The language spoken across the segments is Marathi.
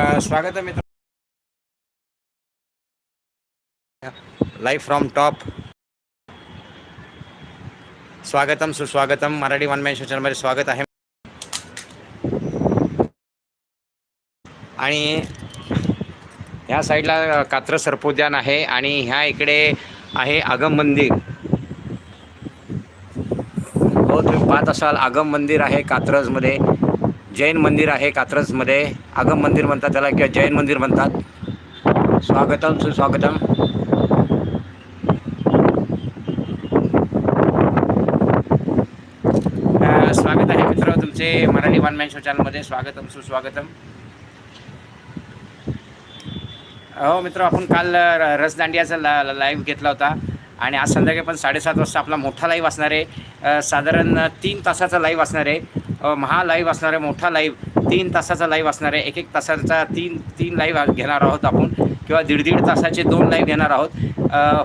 स्वागत आहे मित्र लाईव्ह फ्रॉम टॉप स्वागतम सुस्वागतम. मराठी वन मॅन स्वागत आहे. आणि ह्या साईडला कात्र सर्पोद्यान आहे आणि ह्या इकडे आहे आगम मंदिर. हो तुम्ही पाहत असाल आगम मंदिर आहे कात्रजमध्ये. जैन मंदिर आहे कात्रजमध्ये. आगम मंदिर म्हणतात त्याला किंवा जैन मंदिर म्हणतात. स्वागतम सुस्वागतम. स्वागत आहे मित्र तुमचे मराठी वन मॅन शो चॅनलमध्ये स्वागतम सुस्वागतम. हो मित्र आपण काल र- रसदांडियाचा ला लाईव्ह घेतला होता. आणि आज संध्याकाळी पण साडेसात वाजता आपला मोठा लाईव्ह असणार आहे. साधारण तीन तासाचा लाईव्ह असणार आहे. महा लाईव्ह असणार आहे मोठा लाईव्ह तीन तासाचा लाईव्ह असणार आहे एक एक तासाचा तीन तीन लाईव्ह घेणार आहोत आपण. किंवा दीड दीड तासाचे दोन लाईव्ह घेणार आहोत.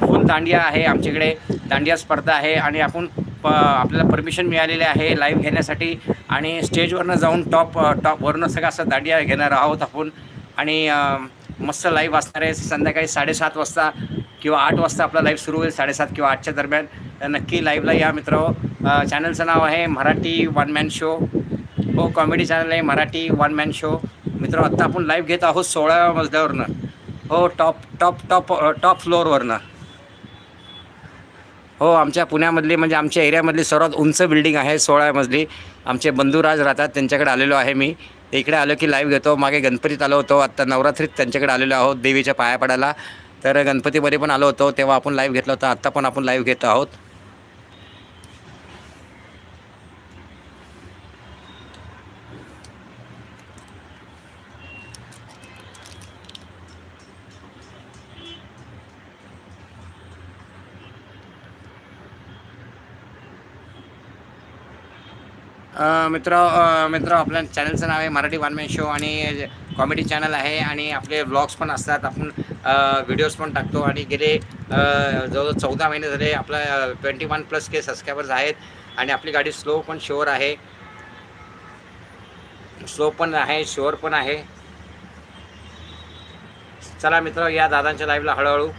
फुल दांडिया आहे आमच्याकडे. दांडिया स्पर्धा आहे आणि आपण प आपल्याला परमिशन मिळालेली आहे लाईव्ह घेण्यासाठी. आणि स्टेजवरनं जाऊन टॉप टॉपवरनं सगळं असं दांडिया घेणार आहोत आपण. आणि मस्त लाईव्ह असणार आहे. संध्याकाळी साडेसात वाजता किंवा आठ वाजता आपला लाईव्ह सुरू होईल साडेसात किंवा आठच्या दरम्यान. नक्की लाईव्हला या मित्र. चॅनलचं नाव आहे मराठी वन मॅन शो हो कॉमेडी चॅनल आहे मराठी वन मॅन शो मित्र आत्ता आपण लाईव्ह घेत आहोत सोळाव्या मजल्यावरनं. हो टॉप टॉप टॉप टॉप फ्लोअरवरनं हो आमच्या पुण्यामधली म्हणजे आमच्या एरियामधली सर्वात उंच बिल्डिंग आहे सोळा मजली. आमचे बंधुराज राहतात त्यांच्याकडे आलेलो आहे मी. ते इकडे आलो की लाईव्ह घेतो. मागे गणपतीत आलो होतो. आत्ता नवरात्रीत त्यांच्याकडे आलेलो आहोत देवीच्या पाया पडायला. तर गणपतीमध्ये पण आलो होतो. तेव्हा आपण लाईव्ह घेतला होता. आत्ता पण आपण लाईव्ह घेत आहोत. मित्र मित्र आपल्या चॅनलचं नाव आहे मराठी वानमॅन शो आणि कॉमेडी चॅनल आहे आणि आपले व्लॉग्स पण असतात. आपण व्हिडिओज पण टाकतो आणि गेले जवळजवळ चौदा महिने झाले आपला twenty one plus K subscribers आहेत आणि आपली गाडी स्लो पण शुअर आहे. स्लो पण आहे शुअर पण आहे. चला मित्र या दादांच्या लाईव्हला हळूहळू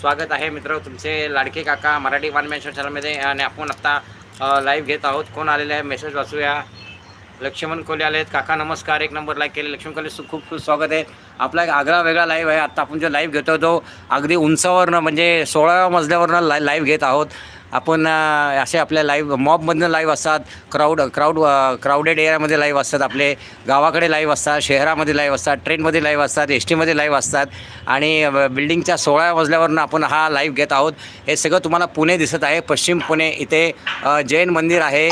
स्वागत आहे. मित्र तुमचे लाडके काका मराठी वानमॅन शो चॅनलमध्ये आणि आपण आत्ता लाईव्ह घेत आहोत. कोण आलेले आहे मेसेज वाचूया. लक्ष्मण कोले आले आहेत काका नमस्कार. एक नंबर लाईक केले. लक्ष्मण कोले खूप खूप स्वागत आहे. आपला एक आगळा वेगळा लाईव्ह आहे. आत्ता आपण जो लाईव्ह घेतो तो अगदी उंचावरनं म्हणजे सोळाव्या मजल्यावरनं लाई लाईव्ह घेत आहोत. आपण असे आपल्या लाईव्ह मॉबमधनं लाईव्ह असतात क्राऊड क्राऊड क्राऊडेड एरियामध्ये लाईव्ह असतात आपले गावाकडे लाईव्ह असतात शहरामध्ये लाईव्ह असतात ट्रेनमध्ये लाईव्ह असतात एस टीमध्ये लाईव्ह असतात आणि बिल्डिंगच्या सोळाव्या मजल्यावरनं आपण हा लाईव्ह घेत आहोत. हे सगळं तुम्हाला पुणे दिसत आहे. पश्चिम पुणे इथे जैन मंदिर आहे.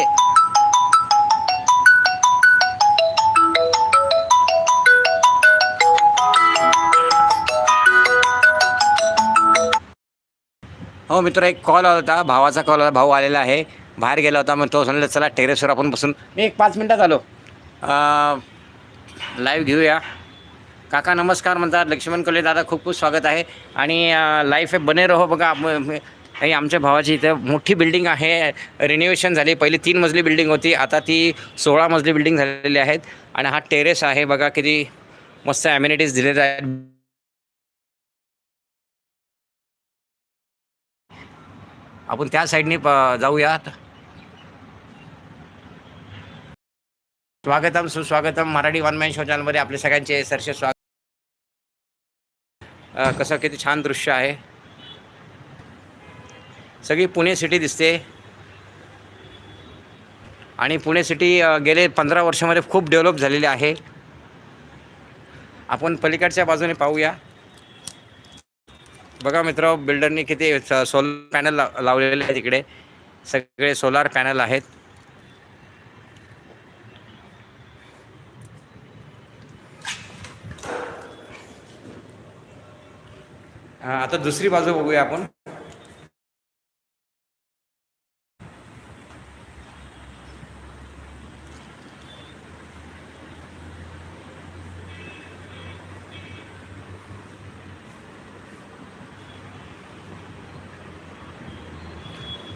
हो मित्र एक कॉल आला होता. भावाचा कॉल आला. भाऊ आलेला आहे. बाहेर गेला होता. मग तो सांगितलं चला टेरेसवर आपण बसून. मी एक पाच मिनटात आलो. लाईव्ह घेऊया. काका नमस्कार म्हणतात. लक्ष्मण कोले दादा खूप खूप स्वागत आहे. आणि लाईफ आहे बने रहो. बघा हे आमच्या भावाची इथं मोठी बिल्डिंग आहे. रिनोव्हेशन झाली. पहिली तीन मजली बिल्डिंग होती. आता ती सोळा मजली बिल्डिंग झालेली आहेत. आणि हा टेरेस आहे. बघा किती मस्त ॲम्युनिटीज दिलेल्या आहेत. आपण त्या साईडने प- जाऊयात स्वागतम सुस्वागतम. मराठी वन मॅन शो चॅनलमध्ये आपले सगळ्यांचे सरसे स्वागत. कसं किती छान दृश्य आहे. सगळी पुणे सिटी दिसते. आणि पुणे सिटी गेले पंधरा वर्षामध्ये खूप डेव्हलप झालेली आहे. आपण पलीकडच्या बाजूने पाहूया. बघा मित्र बिल्डरनी किती सोलर पॅनल लाव लावलेले आहेत इकडे. सगळे सोलार पॅनल आहेत. हा, आता दुसरी बाजू बघूया आपण.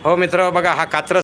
हो मित्र बघा हा कात्र